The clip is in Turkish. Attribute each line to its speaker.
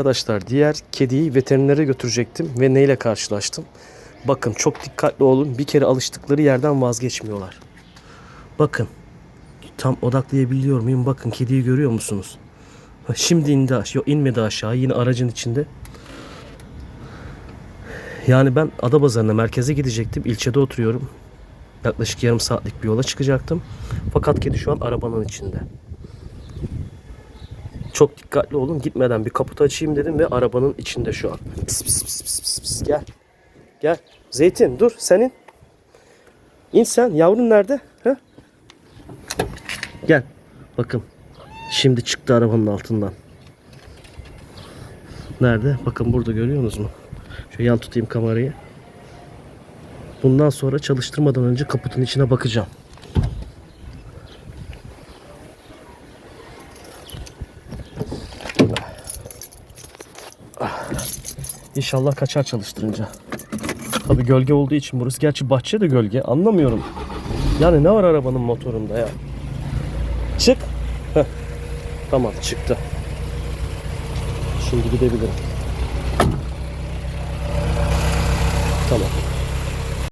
Speaker 1: Arkadaşlar diğer kediyi veterinere götürecektim ve neyle karşılaştım? Bakın çok dikkatli olun. Bir kere alıştıkları yerden vazgeçmiyorlar. Bakın. Tam odaklayabiliyor muyum? Bakın kediyi görüyor musunuz? Şimdi indi aşağı. Yok inmedi aşağı. Yine aracın içinde. Yani ben Adapazarı'na merkeze gidecektim. İlçede oturuyorum. Yaklaşık yarım saatlik bir yola çıkacaktım. Fakat kedi şu an arabanın içinde. Çok dikkatli olun. Gitmeden bir kaputu açayım dedim ve arabanın içinde şu an. Pis pis pis pis pis pis. Gel. Gel. Zeytin dur senin. İn sen. Yavrun nerede? Ha? Gel. Bakın. Şimdi çıktı arabanın altından. Nerede? Bakın burada görüyorsunuz mu? Şöyle yan tutayım kamerayı. Bundan sonra çalıştırmadan önce kaputun içine bakacağım. İnşallah kaçar çalıştırınca. Tabii gölge olduğu için burası. Gerçi bahçe de gölge. Anlamıyorum. Yani ne var arabanın motorunda ya? Çık. Heh. Tamam çıktı. Şimdi gidebilirim. Tamam.